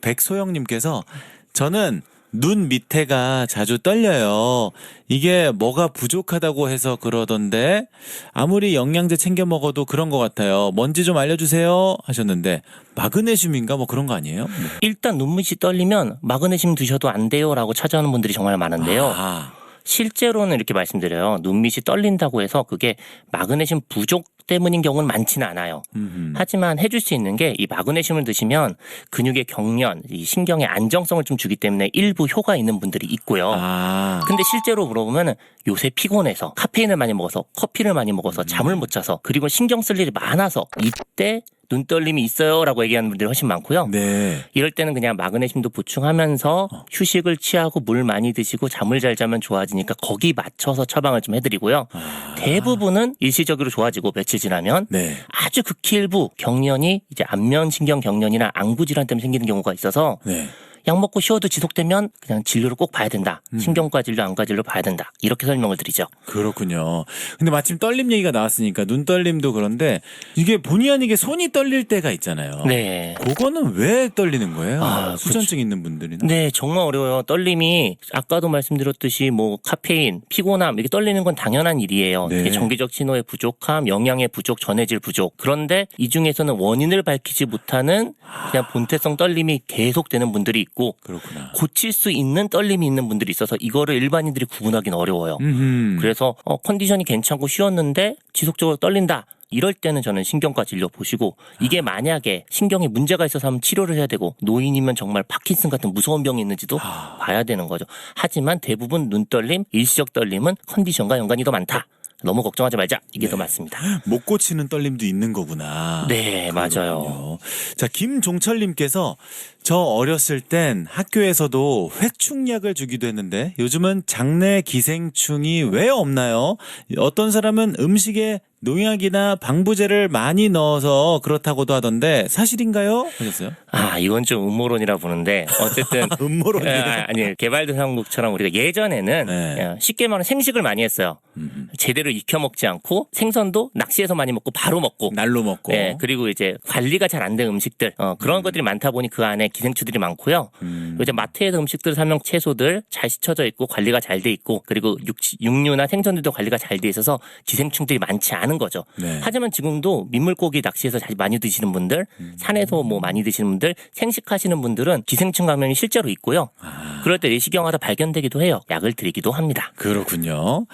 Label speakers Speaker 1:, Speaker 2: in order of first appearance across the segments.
Speaker 1: 백소영님께서 저는 눈 밑에가 자주 떨려요. 이게 뭐가 부족하다고 해서 그러던데 아무리 영양제 챙겨 먹어도 그런 것 같아요. 뭔지 좀 알려주세요 하셨는데 마그네슘인가 뭐 그런 거 아니에요? 네.
Speaker 2: 일단 눈밑이 떨리면 마그네슘 드셔도 안 돼요라고 찾아오는 분들이 정말 많은데요.
Speaker 1: 아,
Speaker 2: 실제로는 이렇게 말씀드려요. 눈밑이 떨린다고 해서 그게 마그네슘 부족 때문인 경우는 많지는 않아요.
Speaker 1: 음흠.
Speaker 2: 하지만 해줄 수 있는 게 이 마그네슘을 드시면 근육의 경련, 이 신경의 안정성을 좀 주기 때문에 일부 효과 있는 분들이 있고요.
Speaker 1: 아,
Speaker 2: 근데 실제로 물어보면 요새 피곤해서 카페인을 많이 먹어서 커피를 많이 먹어서 잠을 못 자서 그리고 신경 쓸 일이 많아서 이때 눈떨림이 있어요라고 얘기하는 분들이 훨씬 많고요.
Speaker 1: 네.
Speaker 2: 이럴 때는 그냥 마그네슘도 보충하면서 휴식을 취하고 물 많이 드시고 잠을 잘 자면 좋아지니까 거기 맞춰서 처방을 좀 해드리고요. 대부분은 일시적으로 좋아지고 며칠 지나면
Speaker 1: 네.
Speaker 2: 아주 극히 일부 경련이 이제 안면 신경 경련이나 안구 질환 때문에 생기는 경우가 있어서
Speaker 1: 네.
Speaker 2: 약 먹고 쉬어도 지속되면 그냥 진료를 꼭 봐야 된다. 신경과 진료, 안과 진료 봐야 된다. 이렇게 설명을 드리죠.
Speaker 1: 그렇군요. 근데 마침 떨림 얘기가 나왔으니까 눈 떨림도 그런데 이게 본의 아니게 손이 떨릴 때가 있잖아요.
Speaker 2: 네.
Speaker 1: 그거는 왜 떨리는 거예요?
Speaker 2: 아,
Speaker 1: 수전증 있는 분들이나.
Speaker 2: 네, 정말 어려워요. 떨림이 아까도 말씀드렸듯이 뭐 카페인, 피곤함 이렇게 떨리는 건 당연한 일이에요.
Speaker 1: 네.
Speaker 2: 정기적 신호의 부족함, 영양의 부족, 전해질 부족. 그런데 이 중에서는 원인을 밝히지 못하는 그냥 본태성 떨림이 계속되는 분들이 있고
Speaker 1: 그렇구나.
Speaker 2: 고칠 수 있는 떨림이 있는 분들이 있어서 이거를 일반인들이 구분하기는 어려워요.
Speaker 1: 음흠.
Speaker 2: 그래서 어, 컨디션이 괜찮고 쉬었는데 지속적으로 떨린다. 이럴 때는 저는 신경과 진료 보시고 이게 만약에 신경에 문제가 있어서 하면 치료를 해야 되고 노인이면 정말 파킨슨 같은 무서운 병이 있는지도
Speaker 1: 아.
Speaker 2: 봐야 되는 거죠. 하지만 대부분 눈떨림, 일시적 떨림은 컨디션과 연관이 더 많다. 너무 걱정하지 말자. 이게
Speaker 1: 네.
Speaker 2: 더 맞습니다.
Speaker 1: 못 고치는 떨림도 있는 거구나.
Speaker 2: 네,
Speaker 1: 맞아요. 자, 김종철님께서 저 어렸을 땐 학교에서도 회충약을 주기도 했는데 요즘은 장내 기생충이 왜 없나요? 어떤 사람은 음식에 농약이나 방부제를 많이 넣어서 그렇다고도 하던데 사실인가요? 하셨어요?
Speaker 2: 아, 이건 좀 음모론이라 보는데 어쨌든
Speaker 1: 음모론이에요.
Speaker 2: 아, 아니 개발도상국처럼 우리가 예전에는
Speaker 1: 네.
Speaker 2: 어, 쉽게 말하면 생식을 많이 했어요.
Speaker 1: 음,
Speaker 2: 제대로 익혀 먹지 않고 생선도 낚시해서 많이 먹고 바로 먹고
Speaker 1: 날로 먹고.
Speaker 2: 네, 그리고 이제 관리가 잘 안 된 음식들 어, 그런 것들이 많다 보니 그 안에 기생충들이 많고요.
Speaker 1: 음.
Speaker 2: 이제 마트에서 음식들 사면 채소들 잘 씻혀져 있고 관리가 잘 돼 있고 그리고 육, 육류나 생선들도 관리가 잘 돼 있어서 기생충들이 많지 않은 거죠.
Speaker 1: 네.
Speaker 2: 하지만 지금도 민물고기 낚시해서 잘 많이 드시는 분들,
Speaker 1: 음.
Speaker 2: 산에서 뭐 많이 드시는 분들, 생식하시는 분들은 기생충 감염이 실제로 있고요.
Speaker 1: 아.
Speaker 2: 그럴 때 내시경하다 발견되기도 해요. 약을 드리기도 합니다.
Speaker 1: 그렇군요.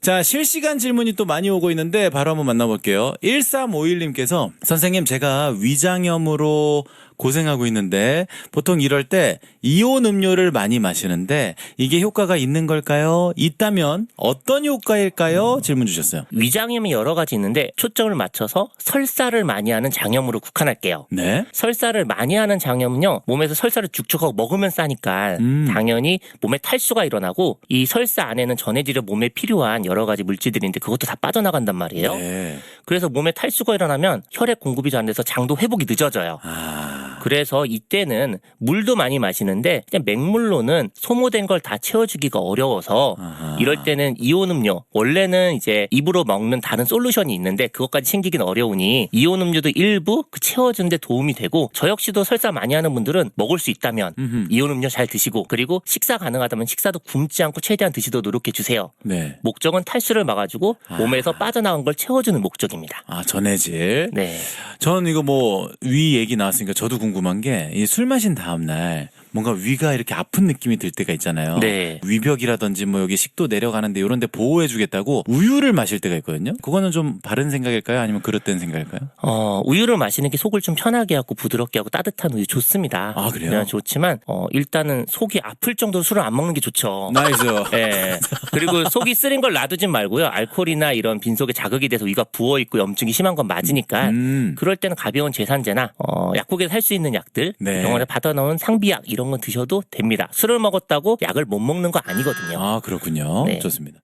Speaker 1: 자, 실시간 질문이 또 많이 오고 있는데 바로 한번 만나볼게요. 1351님께서 선생님 제가 위장염으로 고생하고 있는데 보통 이럴 때 이온 음료를 많이 마시는데 이게 효과가 있는 걸까요? 있다면 어떤 효과일까요? 질문 주셨어요.
Speaker 2: 위장염이 여러 가지 있는데 초점을 맞춰서 설사를 많이 하는 장염으로 국한할게요.
Speaker 1: 네.
Speaker 2: 설사를 많이 하는 장염은요 몸에서 설사를 축적하고 먹으면 싸니까
Speaker 1: 음.
Speaker 2: 당연히 몸에 탈수가 일어나고 이 설사 안에는 전해질에 몸에 필요한 여러 가지 물질들인데 그것도 다 빠져나간단 말이에요.
Speaker 1: 네.
Speaker 2: 그래서 몸에 탈수가 일어나면 혈액 공급이 잘 안 돼서 장도 회복이 늦어져요.
Speaker 1: 아.
Speaker 2: 그래서 이때는 물도 많이 마시는데 그냥 맹물로는 소모된 걸 다 채워주기가 어려워서
Speaker 1: 아하.
Speaker 2: 이럴 때는 이온 음료 원래는 이제 입으로 먹는 다른 솔루션이 있는데 그것까지 챙기긴 어려우니 이온 음료도 일부 그 채워주는데 도움이 되고 저 역시도 설사 많이 하는 분들은 먹을 수 있다면
Speaker 1: 음흠.
Speaker 2: 이온 음료 잘 드시고 그리고 식사 가능하다면 식사도 굶지 않고 최대한 드시도록 노력해 주세요.
Speaker 1: 네.
Speaker 2: 목적은 탈수를 막아주고 몸에서 빠져나간 걸 채워주는 목적입니다.
Speaker 1: 아, 전해질.
Speaker 2: 네.
Speaker 1: 저는 이거 뭐 위 얘기 나왔으니까 저도 궁금 한 게 이 술 마신 다음 날 뭔가 위가 이렇게 아픈 느낌이 들 때가 있잖아요.
Speaker 2: 네.
Speaker 1: 위벽이라든지 뭐 여기 식도 내려가는데 이런 데 보호해 주겠다고 우유를 마실 때가 있거든요. 그거는 좀 바른 생각일까요? 아니면 그릇된 생각일까요?
Speaker 2: 어, 우유를 마시는 게 속을 좀 편하게 하고 부드럽게 하고 따뜻한 우유 좋습니다.
Speaker 1: 아, 그래요?
Speaker 2: 네, 좋지만 어, 일단은 속이 아플 정도로 술을 안 먹는 게 좋죠.
Speaker 1: 나이스.
Speaker 2: 예. 그리고 속이 쓰린 걸 놔두진 말고요. 알코올이나 이런 빈속에 자극이 돼서 위가 부어 있고 염증이 심한 건 맞으니까
Speaker 1: 음.
Speaker 2: 그럴 때는 가벼운 제산제나 어, 약국에서 살 수 있는 약들
Speaker 1: 네.
Speaker 2: 병원에 받아놓은 상비약 이런 건 드셔도 됩니다. 술을 먹었다고 약을 못 먹는 거 아니거든요.
Speaker 1: 아, 그렇군요.
Speaker 2: 네.
Speaker 1: 좋습니다.